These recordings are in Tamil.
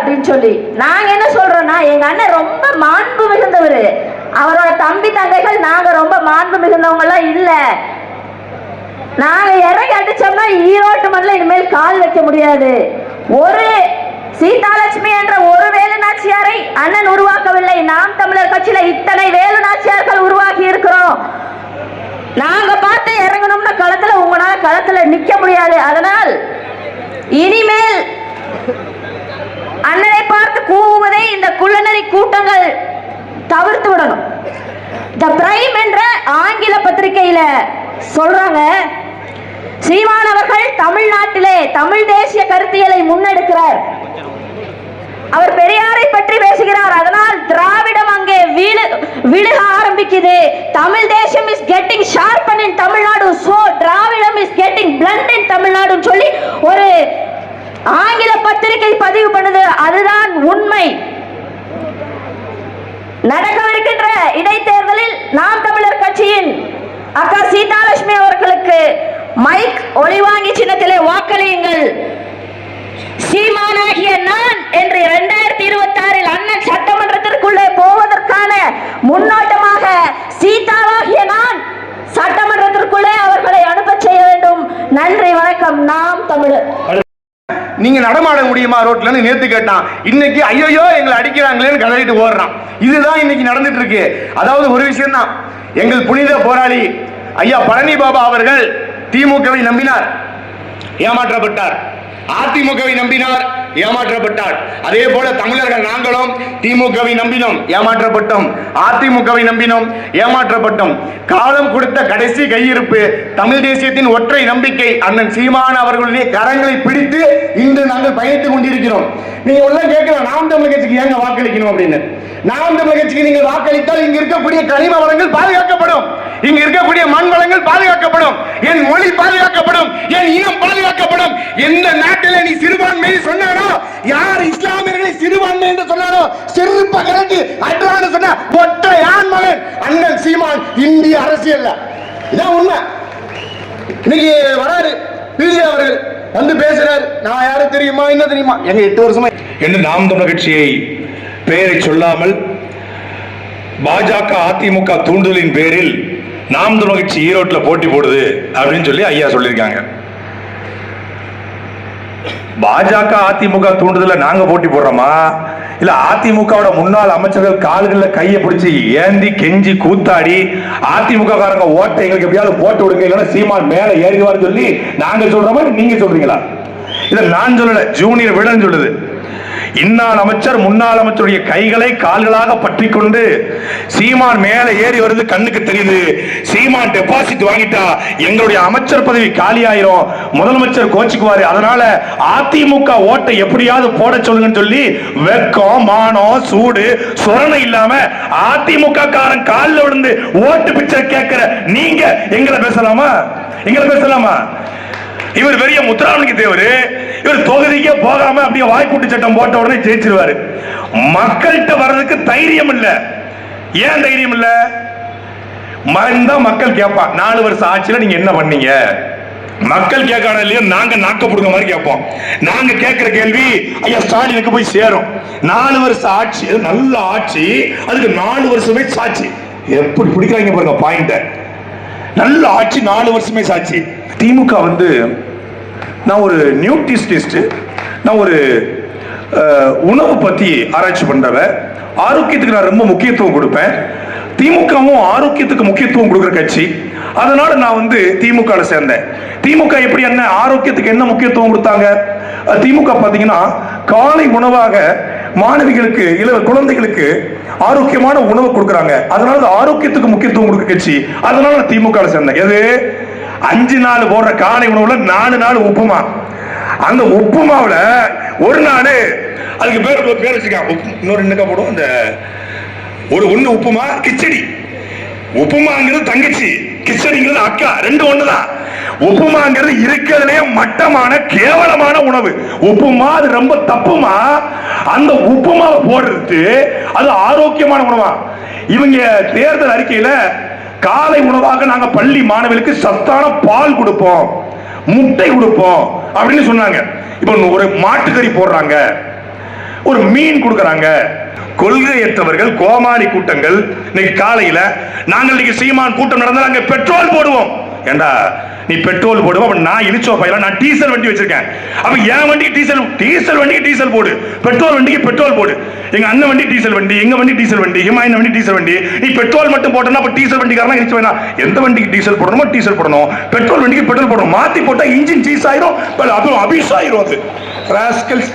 அப்படின்னு சொல்லி. நாங்க என்ன சொல்றோம்னா எங்க அண்ணன் ரொம்ப மாண்பு மிகுந்தவர். அவரோட தம்பி தங்கைகள் நாங்க ரொம்ப மாண்பு மிகுந்தவங்க எல்லாம் இல்ல. நாங்க இறங்கி அடிச்சோம்னா ஈரோட்டு மண்ணில் இனிமேல் கால் வைக்க முடியாது. ஒரு சீதாலட்சுமி என்ற ஒரு வேலு நாச்சியாரை அண்ணன் உருவாக்கவில்லை. நாம் தமிழர் கட்சியில இத்தனை வேலு நாச்சியார்கள் உருவாக்கி இருக்கிறோம். நாங்க பார்த்து இறங்கணும்னா களத்துல உங்களால களத்துல நிக்க முடியாது. அதனால் இனிமேல் பார்த்து கூவுவதை இந்த குள்ளநரி கூட்டங்கள். தவிர்த்து விடணும். த பிரைம் என்ற ஆங்கில பத்திரிகையில சொல்றாங்க சீமான் அவர்கள் தமிழ்நாட்டிலே தமிழ் தேசிய கருத்தியலை முன்னெடுக்கிறார். அவர் பெரியாரை பற்றி பேசுகிறார். அதனால் திராவிடம் அங்கே வீழு விழுக ஆரம்பிக்குது. Tamil Desam is getting sharpen in Tamil Nadu. So Dravidam is getting blunt in தமிழ்நாடுன்னு சொல்லி ஒரு ஆங்கில பத்திரிகை பதிவு பண்ணுது. அதுதான் உண்மை. நடக்கவிருக்கின்ற இடைத்தேர்தலில் நாம் தமிழர் கட்சியின் அக்கா சீதாலட்சுமி அவர்களுக்கு மைக் ஒளிவாங்கி சின்னத்திலே வாக்களியுங்கள். சீமானாகிய நான் என்று இரண்டாயிரத்தி இருபத்தி ஆறில் அண்ணன் சட்டமன்றத்திற்குள்ளே போவதற்கான முன்னோட்டமாக சீதாவாகிய நான் சட்டமன்றத்திற்குள்ளே அவர்களை அனுப்ப செய்ய வேண்டும். நன்றி வணக்கம். நாம் தமிழர். நீங்க நடமாட முடியுமா ரோட்லன்னு நேத்து கேட்டான். இன்னைக்கு ஐயோ எங்களை அடிக்கிறாங்களேன்னு கதறிட்டு ஓடுறான். இதுதான் இன்னைக்கு நடந்துட்டு இருக்கு அதாவது ஒரு விஷயம் தான் எங்கள் புனித போராளி ஐயா பழனி பாபா அவர்கள் திமுகவை நம்பினார். ஏமாற்றப்பட்டார். அதிமுகவை நம்பினார் ஏமாற்றப்பட்டார். அதே போல தமிழர்கள் நாங்களும் திமுகவை நம்பினோம் ஏமாற்றப்பட்டோம். அதிமுகவை நம்பினோம் ஏமாற்றப்பட்டோம். காலம் கொடுத்த கடைசி கையிருப்பு தமிழ் தேசியத்தின் ஒற்றை நம்பிக்கை அண்ணன் சீமான் அவர்களுடைய கரங்களை பிடித்து இன்று நாங்கள் பயணித்துக் கொண்டிருக்கிறோம். நீங்க உள்ள கேட்கலாம் நாம் தமிழ் கட்சிக்கு ஏங்க வாக்களிக்கணும் அப்படின்னு. நாம் தமிழ் கட்சிக்கு நீங்கள் வாக்களித்தால் இங்க இருக்கக்கூடிய கனிம வளங்கள் பாதுகாக்கப்படும். இங்க இருக்கக்கூடிய மண் வளங்கள் பாதுகாக்கப்படும். என் மொழி பாதுகாக்கப்படும் என் இனம் பாதுகாக்கப்படும். எந்த நாட்டில் நீ சிறுபான்மை சொன்னாரோ யார் இஸ்லாமியர்களை சிறுபான்மை என்று சொன்னாரோ செருப்ப கரண்டி அன்றான சொன்ன ஒற்றை யான் மகன் அண்ணன் சீமான் இந்திய அரசியல்ல. இதான் உண்மை. இன்னைக்கு வராரு பிஜே அவர்கள் வந்து பேசுறாரு. நான் யாரும் தெரியுமா என்ன தெரியுமா? எங்க எட்டு வருஷமா என்று நாம் தமிழ் கட்சியை பெயரை சொல்லாமல் பாஜக அதிமுக தூண்டுதலின் பேரில் நாம் தமிழர் கட்சி ஈரோட்டில் போட்டி போடுது அப்படின்னு சொல்லி ஐயா சொல்லியிருக்காங்க. பாஜக அதிமுக தூண்டுதல நாங்க போட்டி போடுறோமா? இல்ல அதிமுகவோட முன்னாள் அமைச்சர்கள் கால்களில் கையை பிடிச்சி ஏந்தி கெஞ்சி கூத்தாடி அதிமுக காரங்க ஓட்டை எங்களுக்கு எப்படியாவது போட்டு விடுங்க இல்லைன்னா சீமான் மேல ஏறிவார்னு சொல்லி நாங்க சொல்றோமா மாதிரி நீங்க சொல்றீங்களா? இதை நான் சொல்லல ஜூனியர் விடன்னு சொல்லுது. இன்னாள் அமைச்சர் முன்னாள் அமைச்சருடைய கைகளை கால்களாக பற்றி கொண்டு சீமான் மேல ஏறி வருது கண்ணுக்கு தெரியுது. சீமான் டெபாசிட் வாங்கிட்டா எங்களுடைய அமைச்சர் பதவி காலியாயிரும். முதலமைச்சர் கோச்சுக்குவாரு. அதனால அதிமுக ஓட்டை எப்படியாவது போட சொல்லுங்கன்னு சொல்லி வெக்கம் மானம் சூடு சொரணை இல்லாம அதிமுக காரன் காலில் விழுந்து ஓட்டு பிச்சை கேட்கிற நீங்க எங்களை பேசலாமா? எங்களை பேசலாமா? இவர் பெரிய முத்துராமலிங்க தேவர். இவர் தொகுதிக்கே போகாம அப்படியே வாய்க்கூட்டு சட்டம் போட்ட உடனே ஜெயிச்சிருவாரு. மக்கள்கிட்ட வர்றதுக்கு தைரியம் இல்ல ஏன் தைரியம் இல்ல மறந்தா மக்கள் கேட்பான் நாலு வருஷம் ஆட்சியில நீங்க என்ன பண்ணீங்க? மக்கள் கேட்கணும் இல்லையோ நாங்க நாக்க புடுங்க மாதிரி கேட்போம். நாங்க கேட்கிற கேள்வி ஐயா ஸ்டாலினுக்கு போய் சேரும். நாலு வருஷம் ஆட்சி நல்ல ஆட்சி அதுக்கு நாலு வருஷமே சாட்சி. எப்படி பிடிக்கிறாங்க பாருங்க பாயிண்ட நல்ல ஆட்சி நாலு வருஷமே சாட்சி. திமுக வந்து நான் ஒரு நியூட்ரிஸ்டிஸ்ட் நான் ஒரு உணவு பற்றி ஆராய்ச்சி பண்ணுறவன் ஆரோக்கியத்துக்கு நான் ரொம்ப முக்கியத்துவம் கொடுப்பேன். திமுகவும் ஆரோக்கியத்துக்கு முக்கியத்துவம் கொடுக்குற கட்சி. அதனால நான் வந்து திமுகவில் சேர்ந்தேன். திமுக எப்படி என்ன ஆரோக்கியத்துக்கு என்ன முக்கியத்துவம் கொடுத்தாங்க? திமுக பார்த்தீங்கன்னா காலை உணவாக மாணவிகளுக்கு இள குழந்தைகளுக்கு ஆரோக்கியமான உணவு கொடுக்குறாங்க. அதனால ஆரோக்கியத்துக்கு முக்கியத்துவம் கொடுக்க கட்சி. அதனால நான் திமுக சேர்ந்தேன். எது? அஞ்சு நாள் போடுற காலை உணவுல நாலு நாள் உப்புமா. அந்த உப்புமாவில் ஒரு நாள் அதுக்கு பேர் பேர் வச்சுக்க. இன்னொரு என்னக்கா போடும்? அந்த ஒரு ஒன்று உப்புமா கிச்சடி. உப்புமாங்கிறது தங்கச்சி கிச்சடிங்கிறது அக்கா ரெண்டு ஒன்று தான் உப்புமாங்கிறது இருக்கிறதுலே மட்டமான கேவலமான உணவு. உப்புமா அது ரொம்ப தப்புமா? அந்த உப்புமாவை போடுறது அது ஆரோக்கியமான உணவா? இவங்க தேர்தல் அறிக்கையில காலை உணவாக நாங்க பள்ளி மாணவர்களுக்கு சத்தான பால் கொடுப்போம். முட்டை கொடுப்போம். அப்படின்னு சொன்னாங்க. இப்போ ஒரு மாட்டுக்கறி போடுறாங்க. ஒரு மீன் கொடுக்கறாங்க. கொள்கையற்றவர்கள் கோமாளி கூட்டங்கள் இன்னைக்கு காலையில நாங்கள் இன்னைக்கு சீமான் கூட்டம் நடந்தால் அங்க பெட்ரோல் போடுவோம். ஏண்டா நீ பெட்ரோல் போடுவோம் அப்ப நான் இழிச்சோ பையல நான் டீசல் வண்டி வச்சிருக்கேன். அப்ப என் வண்டிக்கு டீசல் டீசல் வண்டிக்கு டீசல் போடு. பெட்ரோல் வண்டிக்கு பெட்ரோல் போடு. எங்க அண்ணன் வண்டி டீசல் வண்டி எங்க வண்டி டீசல் வண்டி ஹிமாயின் வண்டி டீசல் வண்டி. நீ பெட்ரோல் மட்டும் போட்டனா அப்ப டீசல் வண்டிக்காரனா இழிச்சு வேணாம் எந்த வண்டிக்கு டீசல் போடணுமோ டீசல் போடணும். பெட்ரோல் வண்டிக்கு பெட்ரோல் போடணும். மாத்தி போட்டா இன்ஜின் சீஸ் ஆயிரும் பட் அதுவும் அபிஷ் ஆயிரும் அது. ராஸ்கல்ஸ்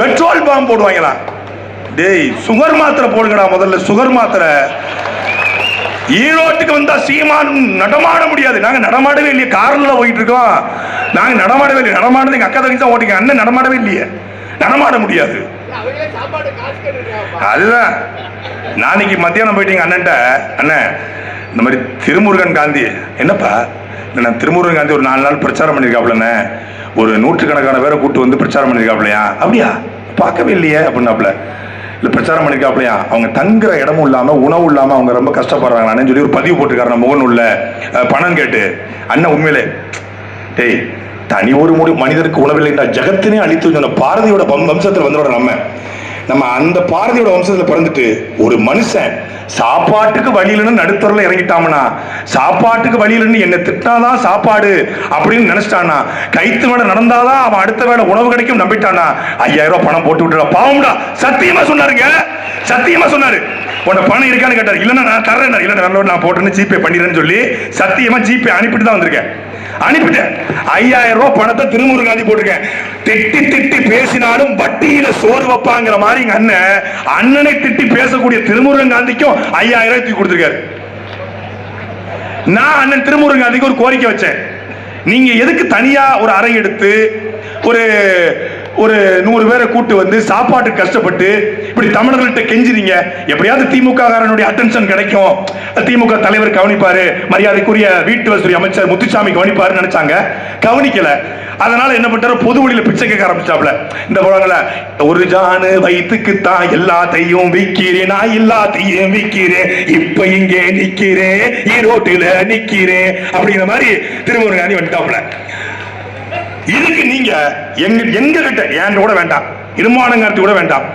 பெட்ரோல் பாம்பு போடுவாங்களா டேய் சுகர் மாத்திரை போடுங்கடா முதல்ல சுகர் மாத்திரை. ஈரோட்டுக்கு வந்தா சீமான் நடமாட முடியாது. நாங்க நடமாடவே இல்லையே. கார்ல போயிட்டு இருக்கோம். நாங்க நடமாடவே இல்லை நடமாடுறது எங்க அக்கா தான் ஓட்டிங்க அண்ணன் நடமாடவே இல்லையே. நடமாட முடியாது. அதுதான். நாளைக்கு மத்தியானம் போயிட்டீங்க அண்ணன்ட்ட அண்ணன் இந்த மாதிரி திருமுருகன் காந்தி என்னப்பா? நான் திருமுருகன் காந்தி ஒரு நாலு நாள் பிரச்சாரம் பண்ணியிருக்காப்லண்ணே ஒரு நூற்றுக்கணக்கான பேரை கூட்டு வந்து பிரச்சாரம் பண்ணியிருக்காப்லையா அப்படியா? பார்க்கவே இல்லையே அப்படின்னாப்ல இல்ல பிரச்சாரம் பண்ணியிருக்காப்லையா அவங்க தங்குற இடமும் இல்லாம உணவு இல்லாம அவங்க ரொம்ப கஷ்டப்படுறாங்கன்னு சொல்லி ஒரு பதிவு போட்டுருக்காரு நம்ம முகநூலில் பணம் கேட்டு. அண்ணன் உண்மையிலே டேய் தனி ஒரு முடி மனிதருக்கு உணவில்லைன்றா ஜகத்தினே அழித்து சொன்ன பாரதியோட வம்சத்தில் வம்சத்துல வந்தோட நம்ம. நம்ம அந்த பாரதியோட வம்சத்துல பிறந்துட்டு ஒரு மனுஷன் சாப்பாட்டுக்கு வழியிலன்னு நடுத்தரில் இறங்கிட்டாமனா? சாப்பாட்டுக்கு வழியிலன்னு என்ன திட்டாதான் சாப்பாடு அப்படின்னு நினைச்சிட்டானா? கைத்து வேலை நடந்தாதான் அவன் அடுத்த வேலை உணவு கிடைக்கும் நம்பிட்டானா? ஐயாயிரம் ரூபாய் பணம் போட்டு விட்டுடா. பாவம்டா. சத்தியமா சொன்னாருங்க. சத்தியமா சொன்னாரு. உன்ட பணம் இருக்கான்னு கேட்டாரு. இல்லைன்னா நான் தரேன் இல்லை நான் போட்டேன்னு ஜிபே பண்ணிடுறேன்னு சொல்லி சத்தியமா ஜிபே அனுப்பிட்டு தான் வந்திருக்கேன். அனுப்பிட்டேன். ஐயாயிரம் ரூபாய் பணத்தை திருமுருகாந்தி போட்டிருக்கேன். திட்டி திட்டி பேசினாலும் வட்டியில சோறு வைப்பாங்கிற மாதிரி எங்க அண்ணன் அண்ணனை திட்டி பேசக்கூடிய திருமுருகன் காந்திக்கும் ஐயாயிரம் ரூபாய் கொடுத்துருக்காரு கொடுத்திருக்காரு. நான் அண்ணன் திருமுருகன் காந்திக்கு ஒரு கோரிக்கை வச்சேன். நீங்க எதுக்கு தனியா ஒரு அறை எடுத்து ஒரு ஒரு நூறு பேரை கூட்டு வந்து சாப்பாட்டு கஷ்டப்பட்டு இப்படி தமிழர்கள்ட்ட கெஞ்சுறீங்க எப்படியாவது திமுக காரனுடைய அட்டென்ஷன் கிடைக்கும். திமுக தலைவர் கவனிப்பாரு. மரியாதைக்குரிய வீட்டு வசதி அமைச்சர் முத்துசாமி கவனிப்பாரு நினைச்சாங்க. கவனிக்கல. அதனால என்ன பண்றாரு பொது வழியில பிச்சை கேட்க ஆரம்பிச்சாப்ல இந்த படங்கள ஒரு ஜானு வயிற்றுக்கு தான் எல்லாத்தையும் விக்கிறேன். நான் எல்லாத்தையும் விக்கிறேன். இப்ப இங்கே நிக்கிறேன். ஈரோட்டில நிக்கிறேன். அப்படிங்கிற மாதிரி திருமுருகாணி வந்துட்டாப்ல இதுக்கு நீங்க எங்க எங்க கிட்ட ஏன் கூட வேண்டாம். இருமானங்கார்த்தி கூட வேண்டாம்.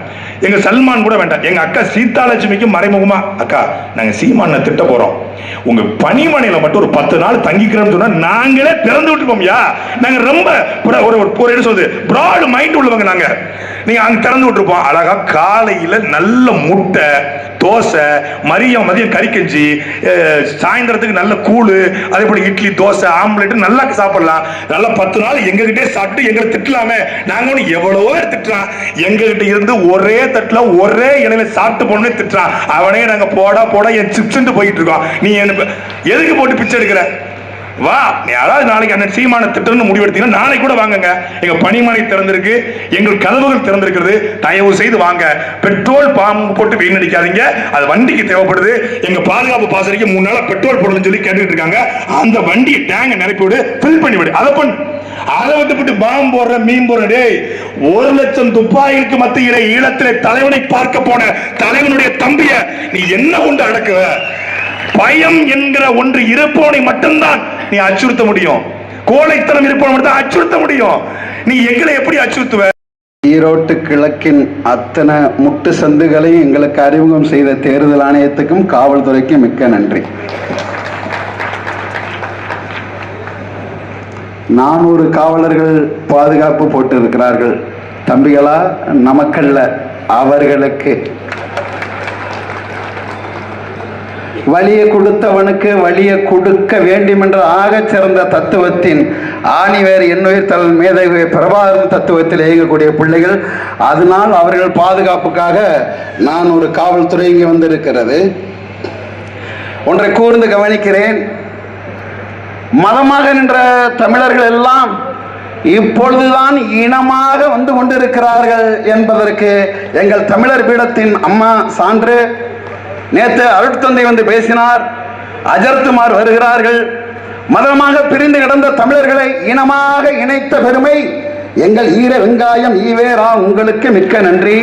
எங்க சல்மான் கூட வேண்டாம். எங்க அக்கா சீதாலட்சுமிக்கு மறைமுகமா அக்கா நாங்க சீமான திட்ட போறோம். உங்க பனிமனையில மட்டும் ஒரு பத்து நாள் தங்கிக்கிறோம்னு சொன்னா நாங்களே திறந்து விட்டுருப்போம்யா நாங்க ரொம்ப ஒரு ஒரு என்ன சொல்றது? பிராட் மைண்ட் உள்ளவங்க நாங்க. நீங்க அங்க திறந்து விட்டுருப்போம். அழகா காலையில நல்ல முட்டை தோசை மதியம் மதியம் கறிக்கஞ்சி அஹ், சாயந்தரத்துக்கு நல்ல கூழு அதே போல இட்லி தோசை ஆம்லெட் நல்லா சாப்பிடலாம். நல்லா பத்து நாள் எங்ககிட்டே சாப்பிட்டு எங்களை திட்டலாமே. நாங்க ஒன்று எவ்வளவோ பேர் திட்டுறான் எங்ககிட்ட இருந்து ஒரே தட்டுல ஒரே இலையில சாப்பிட்டு போகணும்னு திட்டுறான். அவனே நாங்க போடா போடா என் சிப்ஸ் போயிட்டு இருக்கோம் நீ எதுக்கு போட்டு பிச்சை எடுக்கிற? வா நீ யாராவது நாளைக்கு அந்த சீமான திட்டம்னு முடிவெடுத்தீங்கன்னா நாளைக்கு கூட வாங்குங்க. எங்க பணிமனை திறந்திருக்கு எங்கள் கதவுகள் திறந்திருக்கிறது. தயவு செய்து வாங்க. பெட்ரோல் பாம்பு போட்டு வீணடிக்காதீங்க அது வண்டிக்கு தேவைப்படுது. எங்க பாதுகாப்பு பாசறைக்கு மூணு நாளா பெட்ரோல் போடணும்னு சொல்லி கேட்டுட்டு இருக்காங்க. அந்த வண்டி டேங்க நிரப்பி விடு ஃபில் பண்ணி விடு. அதை பண்ணு. அதை விட்டுவிட்டு பாம்பு போடுற மீன் போடுற டேய் ஒரு லட்சம் துப்பாக்கிக்கு மத்தியிலே ஈழத்திலே தலைவனை பார்க்க போன தலைவனுடைய தம்பிய நீ என்ன கொண்டு அடக்குவ? பயம் என்கிற ஒன்று இருப்பவனை மட்டும்தான் நீ அச்சுறுத்த முடியும். கோழைத்தனம் இருப்பவனை மட்டும் அச்சுறுத்த முடியும். நீ எங்களை எப்படி அச்சுறுத்துவ? ஈரோட்டு கிழக்கின் அத்தனை முட்டு சந்துகளையும் எங்களுக்கு அறிமுகம் செய்த தேர்தல் ஆணையத்துக்கும் காவல்துறைக்கும் மிக்க நன்றி. நானூறு காவலர்கள் பாதுகாப்பு போட்டு இருக்கிறார்கள் தம்பிகளா நமக்கல்ல அவர்களுக்கு வலியை கொடுத்தவனுக்கு வலியை கொடுக்க வேண்டும் என்ற ஆகச் சிறந்த தத்துவத்தின் ஆணிவேர் எண்ணுயிர் தல் மேதகு பிரபாகரன் தத்துவத்தில் இயங்கக்கூடிய பிள்ளைகள். அதனால் அவர்கள் பாதுகாப்புக்காக நான் ஒரு காவல்துறை இங்கே வந்திருக்கிறது. ஒன்றை கூர்ந்து கவனிக்கிறேன். மதமாக நின்ற தமிழர்கள் எல்லாம் இப்பொழுதுதான் இனமாக வந்து கொண்டிருக்கிறார்கள் என்பதற்கு எங்கள் தமிழர் பீடத்தின் அம்மா சான்று நேற்று அருட்தந்தை வந்து பேசினார். அஜர்த்துமார் வருகிறார்கள். மதமாக பிரிந்து கிடந்த தமிழர்களை இனமாக இணைத்த பெருமை எங்கள் ஈர வெங்காயம் ஈவேரா உங்களுக்கு மிக்க நன்றி.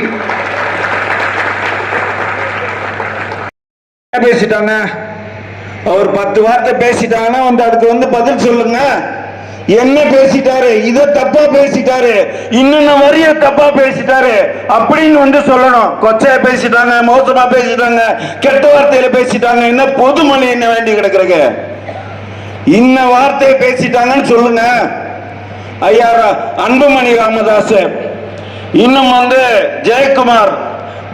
பேசிட்டாங்க. அவர் பத்து வார்த்தை பேசிட்டாங்கன்னா வந்து அதுக்கு வந்து பதில் சொல்லுங்க. என்ன பேசிட்டாரு? இத தப்பா பேசிட்டாரு. இன்னொன்னு வரிய தப்பா பேசிட்டாரு. அப்படின்னு வந்து சொல்லணும். கொச்சையா பேசிட்டாங்க மோசமா பேசிட்டாங்க கெட்ட வார்த்தையில பேசிட்டாங்க. என்ன பொதுமணி என்ன வேண்டி கிடக்குறங்க இன்ன வார்த்தையை பேசிட்டாங்கன்னு சொல்லுங்க. ஐயா அன்புமணி ராமதாஸ் இன்னும் வந்து ஜெயக்குமார்.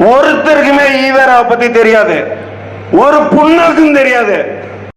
ஒருத்தருக்குமே ஈவேராவை பத்தி தெரியாது. ஒரு புண்ணாக்கும் தெரியாது.